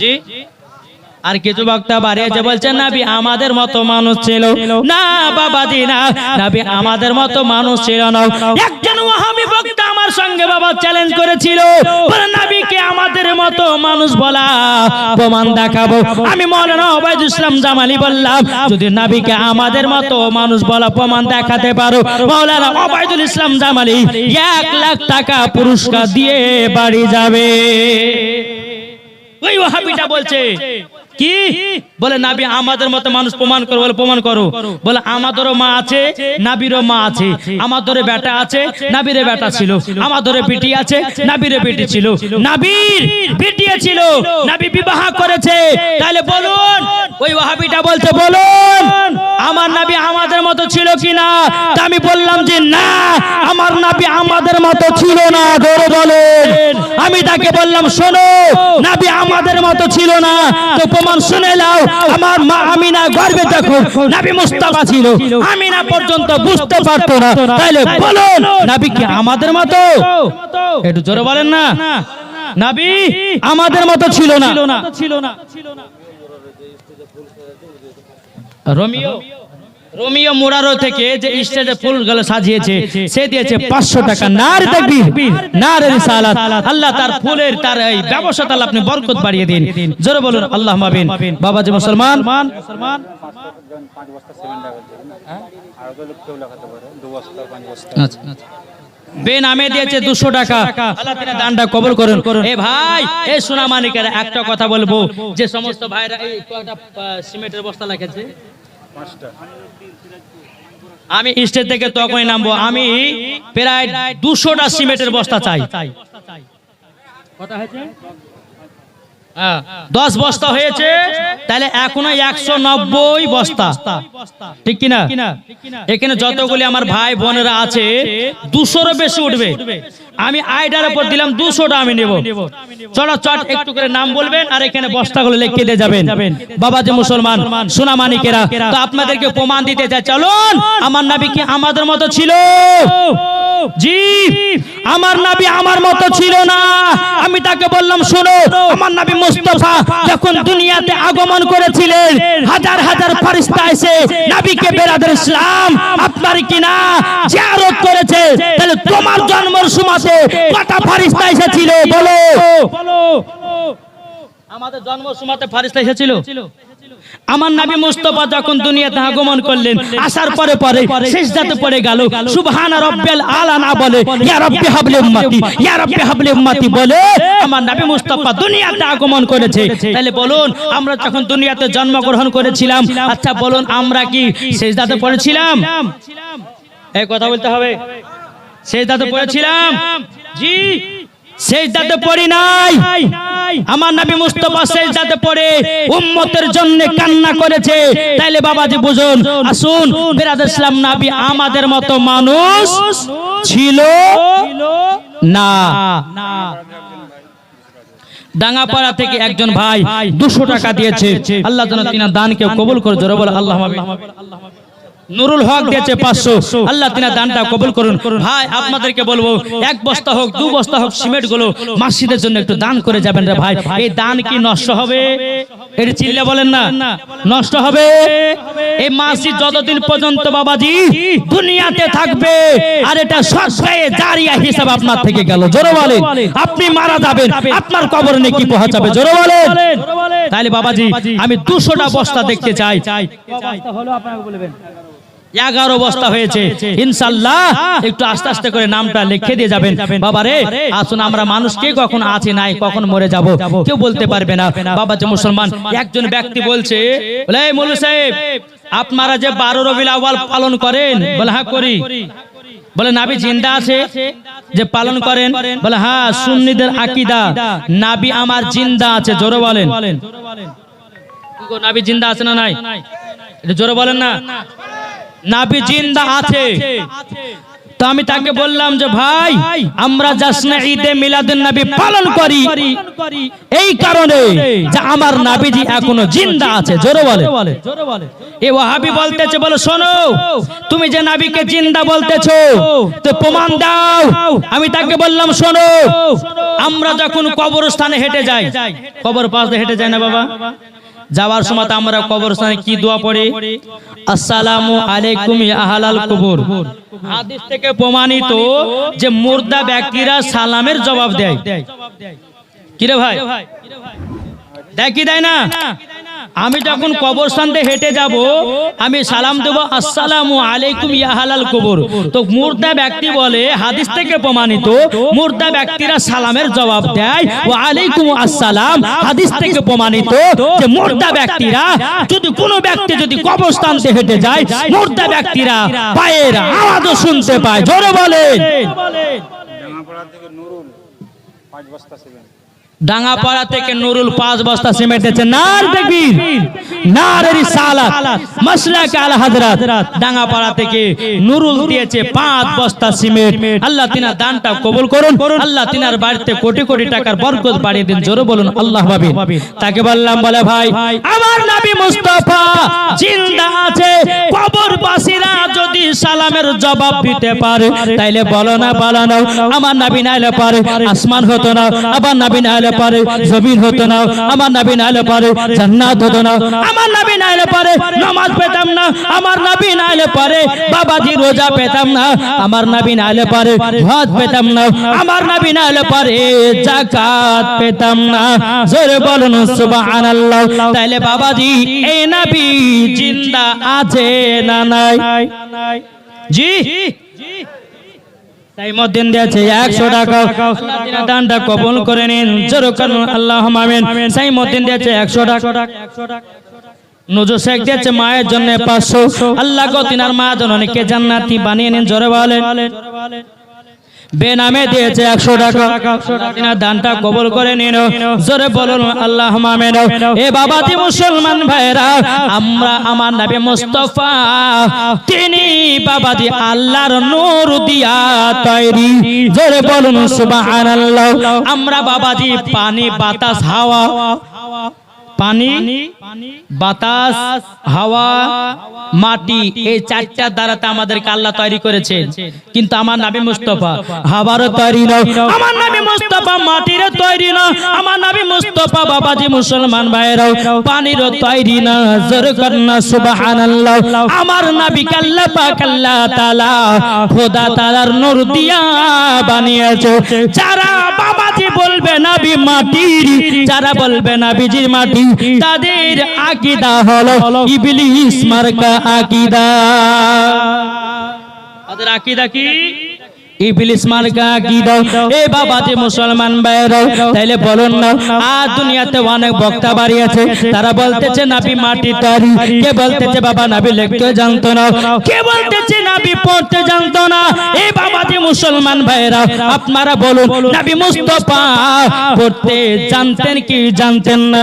জি? আর কিছু বক্তা বাড়িয়েছে বলছেন, নাবি আমাদের মতো মানুষ ছিল। না, বাবা জি, না। নাবি আমাদের মতো মানুষ ছিল না। একজন বক্তা আমার সঙ্গে বাবা চ্যালেঞ্জ করেছিল। আমাদের মতো মানুষ বলা? প্রমাণ দেখাবো। আমি মৌলানা ইসলাম বললাম নাবিকে আমাদের মতো মানুষ বলা দেখাতে পারো। মৌলানা ইসলাম জামালি, এক লাখ টাকা পুরস্কার দিয়ে বাড়ি যাবে। ওই ওহাবিটা বলছে কি? বলে, নাবি, আমাদের মতো মানুষ প্রমাণ করো, বলে, প্রমাণ করো। বলে, আমাদেরও মা আছে, নাবিরও মা আছে। আমাদেরও বেটা আছে নাবিরে বেটা ছিল। আমাদেরও বেটি আছে নাবিরে বেটি ছিল। নাবির বেটি ছিল। নাবি বিবাহ করেছে। তাহলে বলুন, ওই ওহাবিটা বলছে, বলুন, আমার নাবি আমাদের মতো ছিল কিনা? তা আমি বললাম যে, না, আমার নাবি আমাদের মতো ছিল না। ধরে বলেন। আমি তাকে বললাম, শোনো, নাবি আমাদের মতো ছিল না। তো প্রমাণ শুনে নাও। আমার মা আমিনা গর্বে দেখো, নাবি মুস্তাফা ছিল। আমিনা পর্যন্ত বুঝতে পারতো না। তাইলে বলুন, নাবি কি আমাদের মতো? একটু জোরে বলেন না। নাবি আমাদের মতো ছিল না। ছিল না। রোমিও। রোমিও মুরারো থেকে যে স্টেজে ফুলগুলো সাজিয়েছে সে দিয়েছে পাঁচশো টাকা। নার তাকবীর। নার রিসালাত। আল্লাহ তার ফুলের তার এই ব্যবসা তাহলে আপনি বরকত বাড়িয়ে দিন। জোরে বলুন আল্লাহ মাবিন মুসলমান। বস্তা পাঁচ বস্তা আচ্ছা। বে নামে দিয়েছে দুশো টাকা। আল্লাহ তিনি দানটা কবর করুন। এ ভাই এ সোনা মানিকের একটা কথা বলব। যে সমস্ত ভাইরা এই কয়টা সিমেন্টের বস্তা পাঁচটা আমি স্টেজ থেকে তখনই নামবো। আমি প্রায় দুশোটা সিমেন্টের বস্তা চাই। কথা হয়েছে? হ্যাঁ, দশ বস্তা হয়েছে, তাহলে এখনও একশো নব্বই বস্তা। ঠিক কিনা? এখানে যতগুলি আমার ভাই বোনেরা আছে, দুশোরও বেশি উঠবে। আমি আইডার উপর দিলাম, দুশোটা আমি নেব। চলো, চট, একটু করে নাম বলবেন আর এখানে বস্তাগুলো লিখে দিয়ে যাবেন। বাবা যে মুসলমান সোনা মানিকেরা তো আপনাদেরকে প্রমাণ দিতে চাই। চলুন, আমার নাবি কি আমাদের মতো ছিল? জি, আমার নাবি আমার মতো ছিল না। আমি তাকে বললাম, শোনো, আমার নাবি মুস্তফা যখন দুনিয়াতে আগমন করেছিলেন, হাজার হাজার ফারিস্তা এসে নাবিকে বেরাদের ইসলাম আপনার কি না জিয়ারত করেছে? তাহলে তোমার জন্মের সময়তে কটা ফারিস্তা এসেছিল? বলো। আমাদের জন্ম সময়তে ফারিস্তা এসেছিল? আমার নবী মুস্তফা যখন দুনিয়াতে আগমন করলেন, আসার পরে পরে সিজদাতে পড়ে গেল। সুবহান রাব্বিল আলা না বলে, ইয়া রাব্বি হাবলি উম্মতি, ইয়া রাব্বি হাবলি উম্মতি বলে আমার নবী মুস্তফা দুনিয়াতে আগমন করেছে। তাহলে বলুন, আমরা যখন দুনিয়াতে জন্মগ্রহণ করেছিলাম আচ্ছা বলুন, আমরা কি সিজদাতে পড়েছিলাম? এই কথা বলতে হবে। সিজদাতে পড়েছিলাম? জি। সেজদাতে পড়ি নাই। আমার নবী মুস্তফা সেজদাতে পড়ে, উম্মতের জন্য কান্না করেছে। তাইলে বাবাজি বুঝুন, আসুন বেরাদ ইসলাম নবী আমাদের মতো মানুষ ছিল না। ডাঙ্গাপাড়া থেকে একজন ভাই দুশো টাকা দিয়েছে। আল্লাহ যেন তিনার দানকে কবুল করে জোরে বলে আল্লাহ নুরুল হক দিয়েছে পাঁচশো। আল্লাহ তিনা দানটা কবুল করুন। ভাই আপনাদেরকে বলব এক বস্তা হোক দু বস্তা হোক সিমেন্টগুলো মাসিদের জন্য একটু দান করে যাবেন রে ভাই। এই দান কি নষ্ট হবে? এটি চিল্লে বলেন না। নষ্ট হবে? এই মাসিদ যতদিন পর্যন্ত বাবাজি দুনিয়াতে থাকবে আর এটা সরকারে জারিয়া হিসাব আপনার থেকে গেল। জোরে বলেন আপনি মারা যাবেন আপনার কবর নিয়ে কি পৌঁছাবে। জোরে বলেন। তাহলে বাবাজি আমি দুশোটা বস্তা দেখতে চাই। হলো আপনাকে বলবেন এগারো বস্তা হয়েছে। ইনশাল্লাহ একটু আস্তে আস্তে করে নামটা লিখে দিয়ে যাবেন। বাবা রে আসুন আমরা মানুষ কে কখন আছি নাই কখন মরে যাব? কেউ বলতে পারবে না। বাবা যে মুসলমান একজন ব্যক্তি বলছে বলে "এই সাহেব আপনারা যে বারো রবিল আওয়াল পালন করেন বলে হ্যাঁ করি। বলে নাবি জিন্দা আছে যে পালন করেন? বলে হ্যাঁ সুন্নিদের আকিদা নাবি আমার জিন্দা আছে জোরে বলেন। নাবি জিন্দা আছে না নাই? জোরে বলেন না। নাবি জিন্দা আছে তো আমি তাকে বললাম যে ভাই আমরা জাসনা ঈদে মিলাদুন নবী পালন করি। এই কারণে যে আমার নাবিজি এখনও জিন্দা আছে জোরে বলে। এ ওয়াহাবি বলতেছে বলো শোনো তুমি যে নাবিকে জিন্দা বলতেছো তো প্রমাণ দাও। আমি তাকে বললাম শোনো আমরা যখন কবরস্থানে হেঁটে যাই কবর পাশ হেঁটে যাই না বাবা। যাওয়ার সময় তো আমরা কবরস্থানে কি দোয়া পড়ি? আসসালামু আলাইকুম আহলাল কবর। হাদিস থেকে প্রমাণিত যে মুর্দা ব্যক্তিরা সালামের জবাব দেয়। কিরে ভাই? দেয় কি দেয় না? আমি যখন কবরস্থানতে হেঁটে যাব আমি সালাম দেব আসসালামু আলাইকুম ইয়া হালাল কবর। তো মুর্দা ব্যক্তি বলে হাদিস থেকে প্রমাণিত মুর্দা ব্যক্তিরা সালামের জবাব দেয় ও আলাইকুম আসসালাম হাদিস থেকে প্রমাণিত যে মুর্দা ব্যক্তিরা যদি কোনো ব্যক্তি যদি কবরস্থান দিয়ে হেঁটে যায় মুর্দা ব্যক্তিরা পায়ের আওয়াজও শুনতে পায়। জোরে বলে ডাঙাপাড়া থেকে নুরুল পাঁচ বস্তা সেভেন ডাঙ্গাপাড়া থেকে নুরুল পাঁচ বস্তা সিমেন্ট দিয়েছে না দেখবির নার রিসালাত মাসলাক আল হযরত। ডাঙ্গাপাড়া থেকে নুরুল দিয়েছে পাঁচ বস্তা সিমেন্ট। আল্লাহ তিনার দানটা কবুল করুন। আল্লাহ তিনার বাড়িতে কোটি কোটি টাকার বরকত বাড়িয়ে দিন। জোরে বলুন, আল্লাহ ভাবি তাকে বললাম, বলে ভাই, আমার নবী মুস্তাফা জিন্দা আছে। কবরবাসীরা যদি সালামের জবাব দিতে পারে, তাইলে বলো না বলো না। আমার নবী নাইলে পারে, আসমান হতো না। আমার নবী নাইলে পারে, জমিন হতো না। আমার নবী নাইলে পারে, জান্নাত হতো না। আমার নবী নাইলে পারে নামাজ পেতাম না, আমার নবী নাইলে পারে বাবাজি রোজা পেতাম না, আমার নবী নাইলে পারে হজ পেতাম না, আমার নবী নাইলে পারে জাকাত পেতাম না। জোরে বলুন, সুবহানাল্লাহ। তাইলে বাবাজি, এই নবী জিন্দা আছে না নাই? জি? দানটা কবুল করে নিন। জোরে আল্লাহ আমিন। সাই মদিন দিয়েছে একশো টাকা। নজর শেখ দিয়েছে মায়ের জন্য পাঁচশো। আল্লাহ গো তিনার মা জননীকে জান্নাতি বানিয়ে নিন জোরে বলেন। বেনামে দিয়েছে একশো টাকা। তিনার দানটা কবল করে নিন। জোরে বলুন আল্লাহ মামেন। এ বাবাজি মুসলমান ভাইরা আমরা আমার নবী মুস্তফা তিনি বাবা দি আল্লাহর নূর দিয়া তৈরি। জোরে বলুন সুবহানাল্লাহ। আমরা বাবা দি পানি বাতাস হাওয়া। পানি বাতাস হাওয়া মাটি এই চারটা দ্বারাতে আমাদেরকে আল্লাহ তৈরি করেছে কিন্তু আমার নাবি মুস্তফা হাওয়ারও তৈরি না আমার নাবি মুস্তফা মাটিরও তৈরি না আমার নাবি মুস্তফা বাবাজি মুসলমান ভাইরাও পানিরও তৈরি না জোর করনা সুবহানাল্লাহ। আমার নবী কাল্লা পাক আল্লাহ তাআলা। খোদা তাআলার নূর দিয়া বানিয়েছে। যারা বাবাজি বলবে না বি মাটির যারা বলবে নবীজির মাটি, তাদের আকীদা হলো ইবলিস মার্কা আকীদা। তাদের আকীদা কি? ইবলিস মার্কা আকীদা এ বাবাজি মুসলমান ভাইরা তাইলে বলুন না, আজ দুনিয়াতে অনেক বক্তা বাড়ি আছে, তারা বলতেছে নাবি মাটি তৈরি কে বলতেছে বাবা নাবি লিখতে জানতো না। কে বলতেছে নাবি পড়তে জানতো না? এ বাবাজি মুসলমান ভাইরা আপনারা বলুন, নাবি মুস্তফা পড়তে জানতেন কি জানতেন না?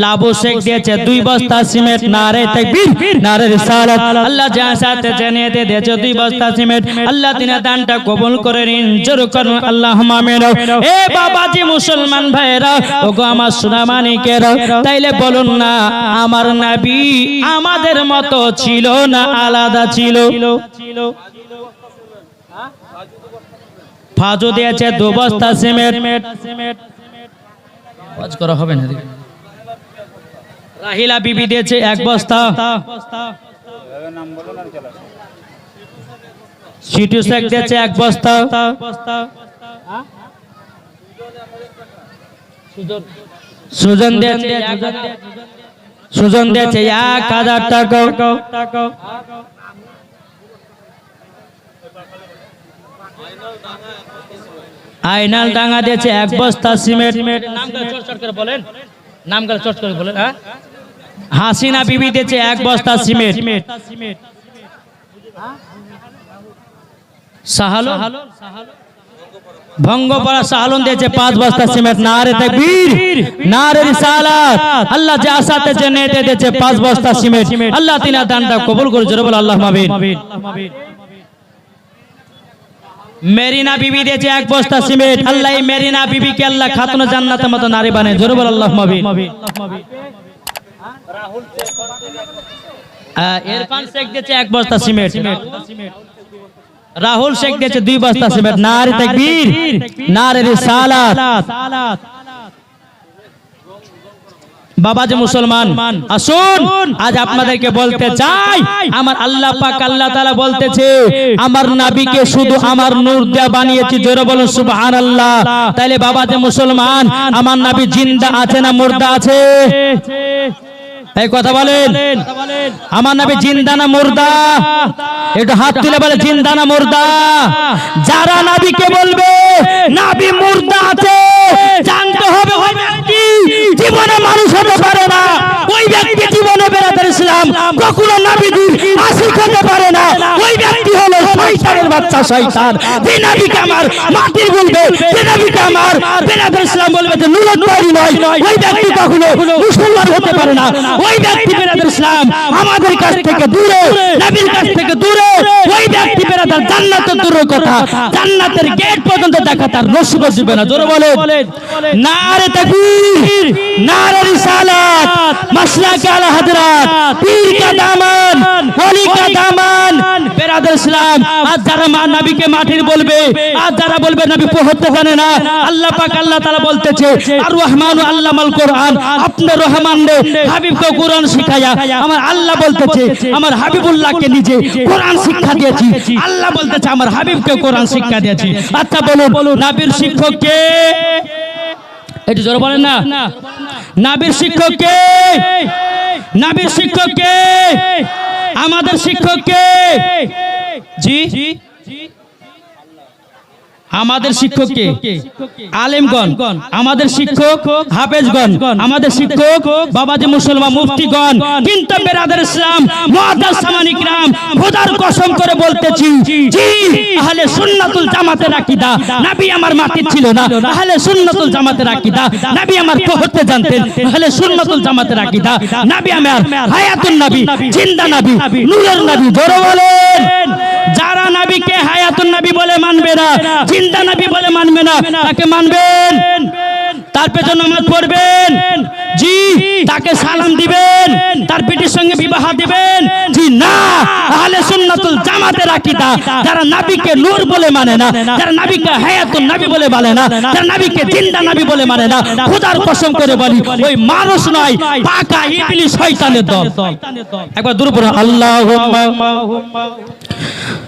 লাবু শেখ দিয়েছে দুই বস্তা সিমেন্ট নারে তাকবীর নারে রিসালাত। আল্লাহ যা সাথে জানিয়ে দিয়ে দিয়েছে দুই বস্তা সিমেন্ট। আল্লাহ তিনা দানটা কবুল করে নিন জোর করুন আল্লাহ আমিন এ বাবাজি মুসলমান ভাইরা ওগো আমার সোনামানিকেরা তাইলে বলুন না আমার নবী আমাদের মতো ছিল না আলাদা ছিল। ফাজু দিয়েছে দু বস্তা সিমেন্ট। কাজ করা হবে না। রাহিলা বিবি দিয়েছে এক বস্তা। সিটু শেখ দিয়েছে এক বস্তা। সুজন। দিয়েছে সুজন দিয়েছে এক হাজার। টাকা। আইনাল ডাঙ্গা দিয়েছে এক বস্তা সিমেন্ট। নামগুলো চটচট করে বলেন। নামগুলো চট করে বলেন হ্যাঁ? হাসিনা বিবি দিয়েছে এক বস্তা সিমেন্ট। সাহালো ভঙ্গ পড়া সাহালন। দিয়েছে পাঁচ বস্তা সিমেন্ট না রে তাকবীর না রে রিসালাত। আল্লাহ যে আসাতে যে নেতে দিয়েছে পাঁচ বস্তা সিমেন্ট। আল্লাহ তিনার দানটা কবুল করে জোরে বল আল্লাহ মাবিন মেরিনা বিবি দিয়েছে এক বস্তা সিমেন্ট আল্লাহ এই মেরিনা বিবিকে আল্লাহ খাতুন জান্নাতের মতো নারী বানায়। জোরে বল আল্লাহ মাবিন ইরফান শেখ দিয়েছে এক বস্তা সিমেন্ট। রাহুল শেখ দিয়েছে দুই বস্তা সিমেন্ট। নারী তাকবীর। নারী রিসালাত বাবা যে মুসলমান আসুন আজ আপনাদেরকে বলতে চাই আমার আল্লাহ পাক আল্লাহ তাআলা বলতেছে আমার নাবিকে শুধু আমার নূর দিয়ে বানিয়েছি জোরে বলুন সুবহানাল্লাহ। তাইলে বাবা যে মুসলমান আমার নাবি জিন্দা আছে না মুর্দা আছে। এই কথা বলেন। আমার নাবি জিন্দা না মুর্দা? একটু হাত তুলে বলে, জিন্দা না মুর্দা? যারা নাবিকে বলবে, নাবি মুর্দা আছে, জানতে হবে ওই ব্যক্তি জীবনে মানুষ হতে পারে না। ওই ব্যক্তি জীবনে বেড়াতে ইসলাম কখনো নাবিদির আশিক হতে পারে না। ওই ব্যক্তি হলো শয়তানের বাচ্চা, শয়তান। যে নাবিকে আমার মাটির বলবে, যে নাবিকে আমার বেড়াতে ইসলাম বলবে যে নুরত তৈরি নয়। ওই ব্যক্তি কখনো মুসলমান হতে পারে না। ওই ব্যক্তি ইসলাম আমাদের কাছ থেকে দূরে নবীর কাছ থেকে দূরে। দূরের কথা। জান্নাতের গেট পর্যন্ত দেখা তার নসিব না। জোরে তাকবীর নারে রিসালাত মাসলাকে আলা হযরত পীর কা দামান ওলি কা দামান বেরাদার ইসলাম। আজ যারা মা নবীকে মাটির বলবে আজ যারা বলবে নবী পড়তে জানে না। আল্লাহ পাক আল্লাহ তাআলা বলতেছে আর রহমান আল্লামাল কোরআন আপনার রহমান রে হাবিবকে কোরআন শিখায়া আমার আল্লাহ বলতেছে আমার হাবিবুল্লাহকে নিজে কোরআন শিক্ষা দিয়েছি। আল্লাহ বলতেছে, আমার হাবিবকে কোরআন শিক্ষা দিয়েছি। আচ্ছা বলুন, নাবির শিক্ষক কে? এটা জোরে বলেন না। নাবির শিক্ষক কে? নাবির শিক্ষক কে? আমাদের শিক্ষক কে? জি জি? আমাদের শিক্ষককে আলেমগণ আমাদের শিক্ষক হাফেজগণ আমাদের শিক্ষক বাবাজি মুসলমান মুফতিগণ কিন্তু বেরাদের ইসলাম মুআদ্দাস সামানিক রাম খোদার কসম করে বলতেছি জি আহলে সুন্নাতুল জামাতের আকীদা নবী আমার মাটির ছিল না আহলে সুন্নাতুল জামাতের আকীদা নবী আমার পড়তে জানতেন আহলে সুন্নাতুল জামাতের আকীদা নবী আমার হায়াতুন নবী জিন্দা নবী নূরের নবী জোরে বলেন। যারা নাবিকে হায়াতুন নাবি বলে মানবে না, জিন্দা নবী বলে মানবে না, তাকে মানবেন। তার পেছনে নামাজ পড়বেন। জি, তাকে সালাম দিবেন। তার পিঠির সঙ্গে বিবাহ দিবেন। জি না, আহলে সুন্নাতুল জামাতের আকীদা। যারা নবীকে নূর বলে মানে না, যারা নবীকে হায়াতুন নবী বলে মানে না, যারা নবীকে জিন্দা নবী বলে মানে না, খোদার কসম করে বলি, ওই মানুষ নয়, পাকা ইবলিস শয়তানের দল। একবার দূর পড়ো, আল্লাহুম্মা।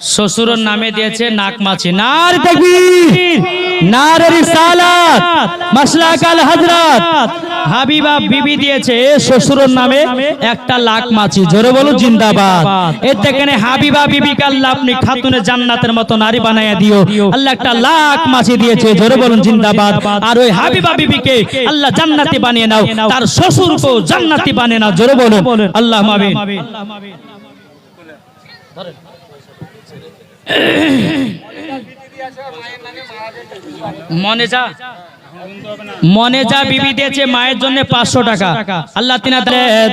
শ্বশুরের নামে দিয়েছে নাকমাছি নার তাকবীর, নার রিসালাত মাসলাক আল হযরত। হাবিবা বিবি দিয়েছে শ্বশুরের নামে একটা লাখ মাছি। জোরে বলো, জিন্দাবাদ। এর থেকে হাবিবা বিবিকে আল্লাহ আপনি খাতুনে জান্নাতের মতো নারী বানায়া দিও। আল্লাহ একটা লাখ মাছি দিয়েছে, জোরে বলুন, জিন্দাবাদ। আর ওই হাবিবা বিবিকে আল্লাহ জান্নাতি বানিয়ে নাও, তার শ্বশুরকে জান্নাতি বানিয়ে নাও। জোরে বলুন, আল্লাহ মাবিন মনে যা। মনে বিবি দিয়েছে মায়ের জন্য পাঁচশো টাকা। আল্লাহ তিনা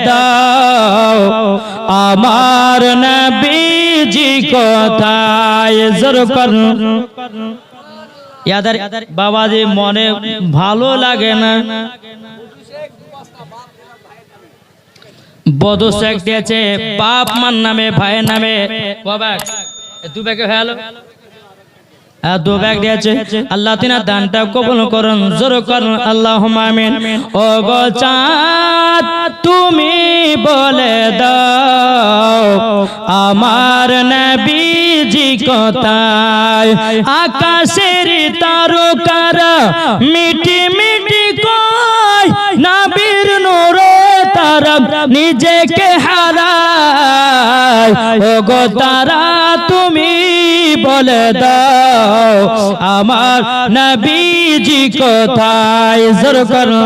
দাও। আমার নবীজি কোথায়? জোর কর। ইয়াদার বাবাজি মনে ভালো লাগে না। বধু শেখ দিয়েছে, বাপ মার নামে, ভাইয়ের নামে। বাবা। আল্লাহ দানটা কবুল করুন, জোর করুন আল্লাহ আমিন। ও তুমি বলে দাও, আমার নবীজি কোথায়? আকাশের তারকার মিটি মিটি তারা নিজেকে হারায়। ও গো তারা তুমি বলে দাও আমার নবীজি কোথায়? জোর করো।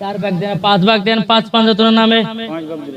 চার ভাগ দেন পাঁচ ভাগ দেন পাঁচ পাঁচ নামে। পাঁচ ভাগ দিল?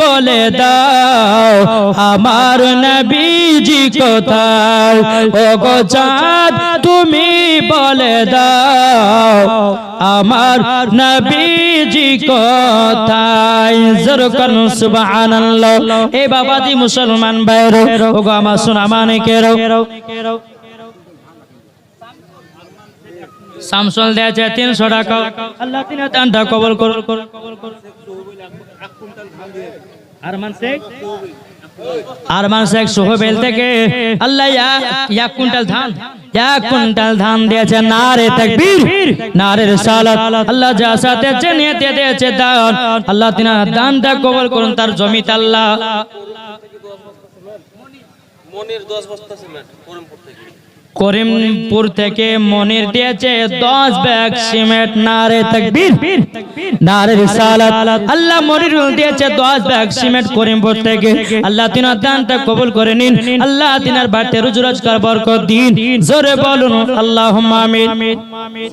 বলে দাও, আমার নবীজি কোথায়? ও গো চাঁদ, তুমি বলে দাও, আমার নবীজি কোথায়? জরকান সুবহানাল্লাহ। এ বাবাজি মুসলমান বাইরো ও গো আমার সোনা মানিকেরও সামসল দিয়েছে তিনশো টাকা। আল্লাহ তিন কবল করুন। আরমান শেখ? আরমান শেখ সোহেবেল থেকে। আল্লাহ এক- এক কুইন্টাল ধান। এক কুইন্টাল ধান দিয়েছে নারে তাকবীর নারে সালাত আল্লাহ যা সাথে নিয়েতে দিয়েছে দান। আল্লাহ তিনা দানটা কবল করুন তার জমিতে আল্লাহ। মনির দশ বস্তা সিমেন্ট করিমপুর থেকে। করিমপুর থেকে মনির দিয়েছে দশ ব্যাগ সিমেন্ট, নারে তকবীর। নারে রিসালাত। আল্লাহ মনির দিয়েছে দশ ব্যাগ সিমেন্ট করিমপুর থেকে। আল্লাহ তিনার দানটা কবুল করে নিন। আল্লাহ তিনার বাড়িতে রুজ রোজগার বরকত দিন। জোরে বলুন আল্লাহ আমিন।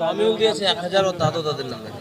সামিউল দিয়েছে এক হাজার ও দাদু দাদির নামে?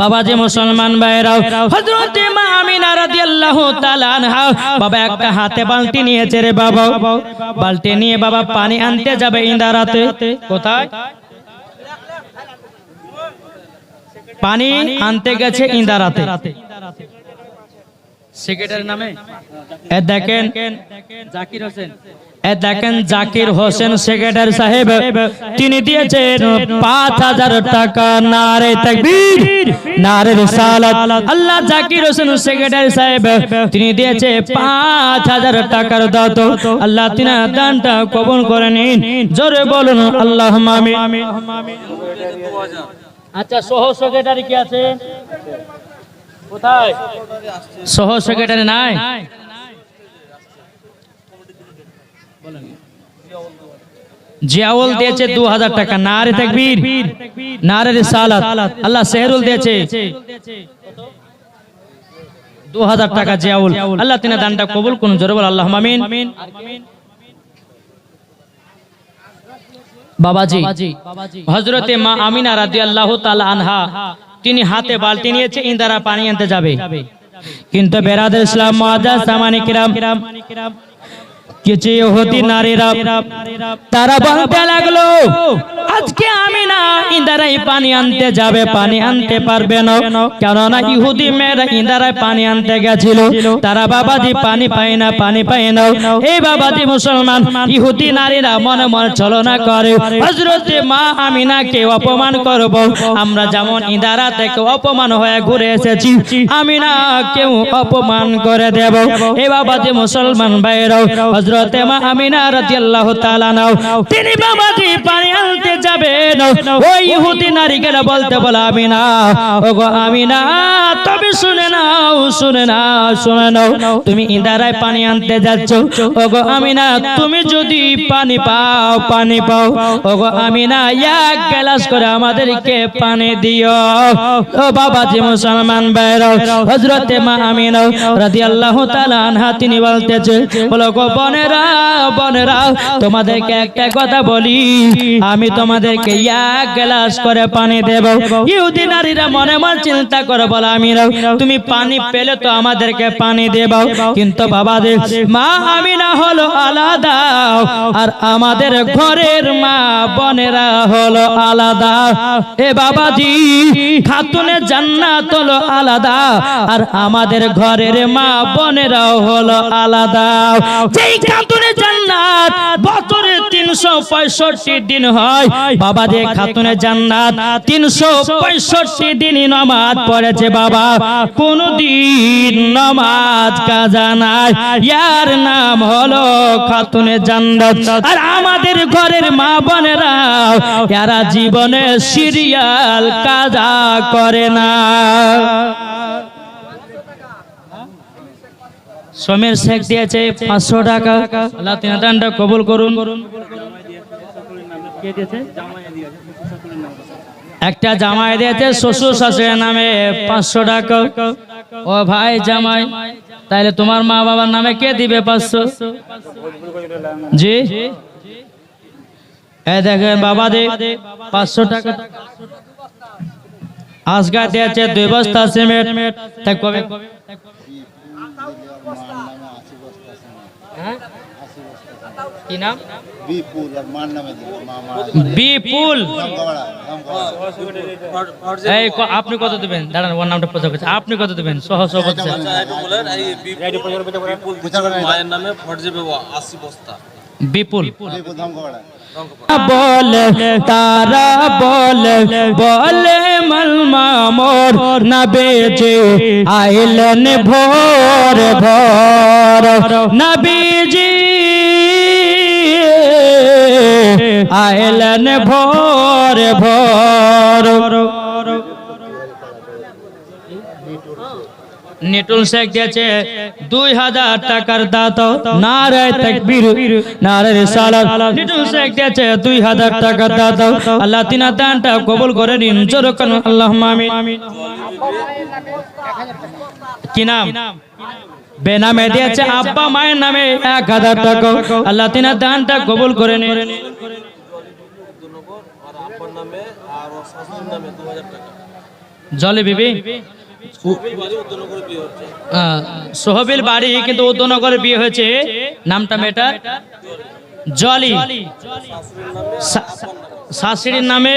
বাবাজি মুসলমান ভাইরাও হযরত মা আমিনা রাদিয়াল্লাহু তাআলা আনহা, বাবা একটা হাতে বালতি নিয়েছে রে বাবা। বালতি নিয়ে বাবা পানি আনতে যাবে ইন্দারাতে। কোথায়? পানি আনতে গেছে ইন্দারাতে। সেক্রেটারির নামে? এ দেখেন, জাকির হোসেন। এ দেখেন জাকির হোসেন সেক্রেটারি সাহেব তিনি দিয়েছেন পাঁচ হাজার টাকা নারে তাকবীর। নারে রিসালাত। আল্লাহ জাকির হোসেন সেক্রেটারি সাহেব তিনি দিয়েছে পাঁচ হাজার টাকার দাত আল্লাহ তিনা দানটা কবুল করে নিন। জোরে বলুন আল্লাহ আমিন। আচ্ছা সহ সেক্রেটারি কি আছে? কোথায় সহ সেক্রেটারি নাই। জিয়াউল দিয়েছে দু হাজার টাকা নারে তাকবীর নারে রিসালাত। আল্লাহ সেহরুল দিয়েছে দু হাজার টাকা জিয়াউল। আল্লাহ তিনি দানটা কবুল করুন জোরে বল আল্লাহ আমিন। বাবাজি। হজরতে মা আমিনা রাদিয়াল্লাহু তাআলা আনহা তিনি হাতে বালতি নিয়েছে ইন্দারা পানি আনতে যাবে। কিন্তু বেরাদ ইসলাম কিছু ইহুদি নারীরা তারা বলতে লাগল, আজকে আমি না ইন্দারাই পানি আনতে যাবে, পানি আনতে পারবে না। কেননা ইহুদি মেয়েরা ইন্দারায় পানি আনতে গেছিল। তারা, বাবাজি, পানি পায় না, পানি পায় না। এই বাবাজি মুসলমান, ইহুদি নারীরা মনে মনে ছলনা করে হজরতে মা আমিনাকে অপমান করব। আমরা যেমন ইন্দারা থেকে অপমান হয়ে ঘুরে এসেছি আমিনা কেউ অপমান করে দেব। এ বাবাজি মুসলমান ভাইরাও হজরতে মা আমিনা রাদিয়াল্লাহু তাআলা নাও। তিনি বাবাজি পানি আনতে যাবেন ওই ইহুদি নারীকে বলতে বলা, আমিনা, ওগো আমিনা তবে শুনে নাও শুনে নাও শুনে নাও। তুমি ইন্দারায় পানি আনতে যাচ্ছ। ওগো আমিনা, তুমি যদি পানি পাও পানি পাও। ওগো আমিনা, এক গ্লাস করে আমাদেরকে পানি দিও। ও বাবাজি মুসলমান ভাইরাও হযরতে মা আমিনা রাদিয়াল্লাহু তাআলা আনহা, তিনি বলতেছে, বলো গো বনেরা বনেরা, তোমাদেরকে একটা কথা বলি। আমি তোমাদেরকে এক গ্লাস করে পানি দেব। নারীরা মনে চিন্তা করে বলে, আমিরা, তুমি পানি পেলে তো আমাদেরকে পানি কিন্তু বাবা দে, মা আমিনা হলো আলাদা। আর আমাদের ঘরের মা, বোনেরা হলো আলাদা। এ বাবাজি, খাতুনে জান্নাত হলো আলাদা। আর আমাদের ঘরের মা, বোনেরাও হলো আলাদা। খাতুনে জান্নাত, বছরে তিনশো পঁয়ষট্টি দিন হয়। বাবা যে খাতুনে জান্নাত, তিনশো পঁয়ষট্টি দিনই নমাজ পড়েছে বাবা। কোনদিন নমাজ কাজা নাই। ইয়ার নাম হলো খাতুনে জান্নাত। আর আমাদের ঘরের মা বোনেরা এরা জীবনে সিরিয়াল কাজা করে না। সমীর শেখ দিয়েছে পাঁচশো টাকা। আল্লাহ তিন দানটা কবুল করুন। একটা জামাই দিয়েছে শ্বশুর শাশুড়ির নামে পাঁচশো টাকা। ও ভাই জামাই, তাইলে তোমার মা বাবার নামে কে দিবে পাঁচশো? জি? দেখেন বাবা দে, পাঁচশো টাকা। আজকা দিয়েছে দুই বস্তা সিমেন্ট। তাই কবে হ্যাঁ? কি নাম? বিপুল এই আপনি কত দেবেন? দাঁড়ান ওর নামটা প্রচার করছে। আপনি কত দেবেন? সহ এই বিপুল বিপুল প্রচার করেন এটা। মায়ের নামে আশি বস্তা বিপুল বিপুল বল তারা বল বলে মলমা মোর না বেজে আইলেন ভোর ভোর। নবীজি আইলেন ভোর ভোর। নিটুল শেখ দিয়েছে দুই হাজার টাকার দাত। নারায় নারায় রিসালাত নিটুল শেখ দিয়েছে দুই হাজার টাকার দাত। আল্লাহ তিনা দানটা কবুল করে নিন। জোর আল্লাহ আমিন। কি নাম? বেনামে দিয়েছে আব্বা মায়ের নামে এক হাজার টাকা। আল্লাহ তিনা দানটা কবুল করে নিন আর আব্বার নামে আর ওর শাশুড়ির নামে দু হাজার টাকা জলে বিবি? সোহবিল বাড়ি কিন্তু উদ্যনগরে বিয়ে হয়েছে। নামটা মেয়েটার? জলি। শাশুড়ির নামে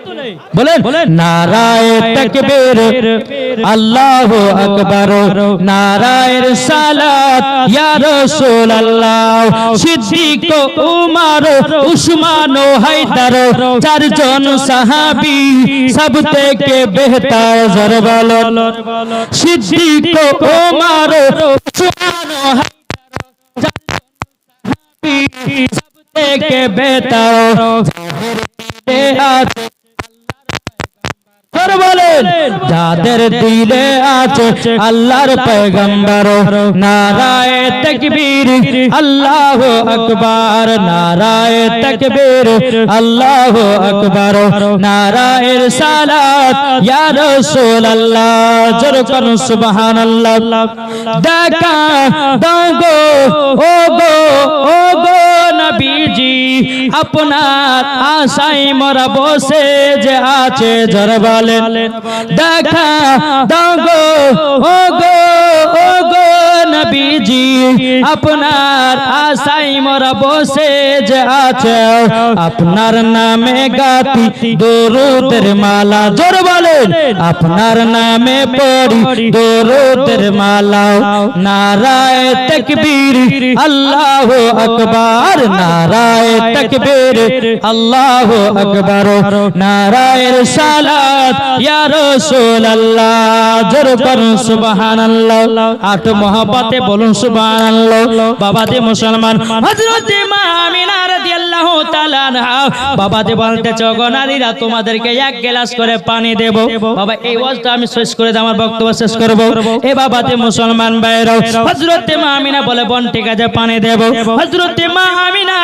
বলেন নারায় তকবীর আল্লাহু আকবার নারায়ের সালাত ইয়া রাসূলুল্লাহ সিদ্দিক উমর উসমান ও হায়দার চারজন সাহাবী সব থেকে বেহতর জর বলো সিদ্দিক উমর উসমান ও হায়দার সব থেকে বেহতর বলেন, যাদের দিলে আছে আল্লাহর পয়গম্বর, নারায় তকবীর, আল্লাহু আকবার, নারায় তকবীর, আল্লাহু আকবার নারায়ের সালাত, ইয়া রাসূলুল্লাহ, জোর করুন সুবহানাল্লাহ। দেখা দাও গো ও গো ও গো নবীজি আপনার আশাই মরা বসে যে আছে জর দেখা দাও গো আপনার আশাই মোরা বসে যে আছে। আপনার নামে গাতি দরুদের মালা। জোর বলেন, আপনার নামে পড়ি দরুদের মালা। নারায় তকবীর, আল্লাহ আকবার। নারায় তকবীর, আল্লাহ আকবার। নারায়ের সালাত ইয়া রাসূলুল্লাহ। জোর করুন সুবহানাল্লাহ। আট মহব্বতে বলুন সুবহানাল্লাহ বাবা দে মুসলমান। হযরত মা আমিনা বাবা তোমাদেরকে এক করে পানি আমি শেষ করে বক্তব্য শেষ মা বলে, বন, ঠিক আছে, পানি দেব। হযরতে মা আমিনা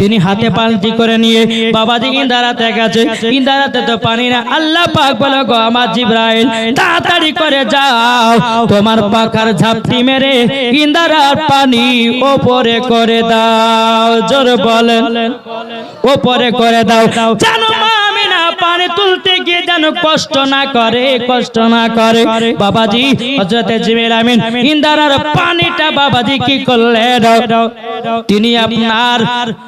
তিনি হাতে পাল্টি করে নিয়ে বাবাজি ইন্দারাতে গেছে। ইন্দারাতে তো পানি না। আল্লাহ পাক বলে গো, আমার জিব্রাইল, তাড়াতাড়ি করে যাও। তোমার পাখার ঝাপটি মেরে ইন্দারার পানি ওপরে করে দাও। জোর বলেন, ওপরে করে দাও। জানো মা পানি তুলতে গিয়ে যেন কষ্ট না করে, কষ্ট না করে। বাবাজি, হযরতে জিবরাইল আমিন, ইন্দারার পানিটা বাবাজি কি করলেন তিনি আপনার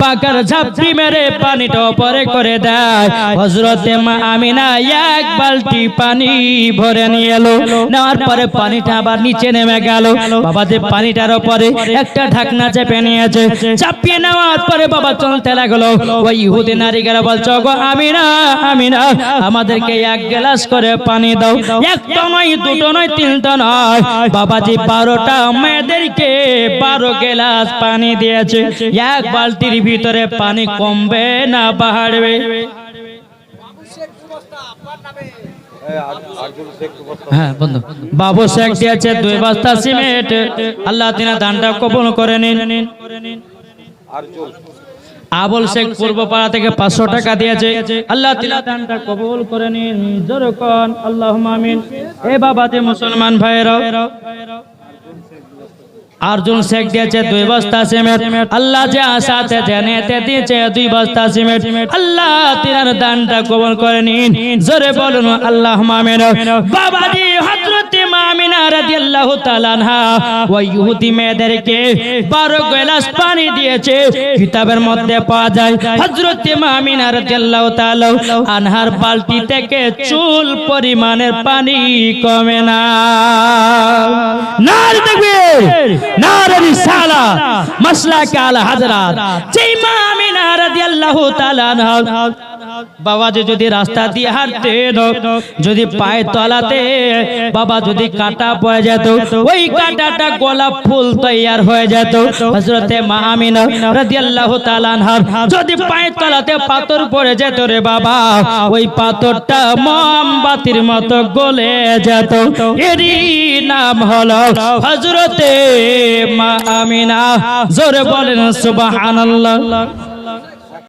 পাকার ঝাপটি মেরে পানিটা ওপরে করে দেয়। হজরতে মা আমিনা এক বালতি পানি ভরে নিয়ে এলো। নেওয়ার পরে পানিটা আবার নিচে নেমে গেল। বাবা যে পানিটার ওপরে একটা ঢাকনা চেপে নিয়েছে। চাপিয়ে নেওয়ার পরে বাবা চলতে লাগল। ওই ইহুদি নারী গেলে বলছো গো আমিনা আমাদেরকে এক গ্লাস করে পানি দাও। একটা নয় দুটো নয় তিনটা নয়। বাবাজি বারোটা মেয়েদেরকে বারো গ্লাস পানি দিয়েছে। এক বালতির ভিতরে পানি কমবে না বাড়বে? হ্যাঁ বন্ধু। বাবু শেখ দিয়েছে দুই বস্তা সিমেন্ট। আল্লাহ তিনা দানটা কবুল করে নিন। আবুল শেখ পূর্ব পাড়া থেকে পাঁচশো টাকা দিয়েছে। আল্লাহ দানটা কবুল করে নিন। জোরকন আল্লাহ আমিন। এ বাবাতে মুসলমান ভাইরাও अर्जुन शेख দিয়েছে দুই বস্তা সিমেন্ট আল্লাহ যে আশাতে জেনেতে দিয়েছে দুই বস্তা সিমেন্ট আল্লাহ তিনার দানটা কবুল করে নিন জোরে বলুন আল্লাহ মামিন বাবাজি হযরত মামিনা রাদিয়াল্লাহু তাআলা আনহা ওই ইহুদি মেয়েদেরকে 12 গ্লাস পানি দিয়েছে কিতাবের মধ্যে পাওয়া যায় হযরত মামিনা রাদিয়াল্লাহু তাআলা আনহার বালতি থেকে চুল পরিমাণের পানি কমে না নার তাকবীর নার রিসালা মাসলা কাল হাজরাত। যেই মা আমিনা রাদিয়াল্লাহু তাআলা আনহা বাবা যে যদি রাস্তা দিয়ে হাঁটতেন যদি পায়ে তলাতে, বাবা যদি কাটা পড়ে যেত, ওই কাটাটা গোলাপ ফুল তৈয়ার হয়ে যেত। হযরতে মা আমিনা রাদিয়াল্লাহু তাআলা যদি পায়ে তলাতে পাথর পড়ে যেত রে বাবা, ওই পাথরটা মোমবাতির মতো গলে যেত। এরই নাম হলো হযরতে মা জোরে বলেন সুবহানাল্লাহ।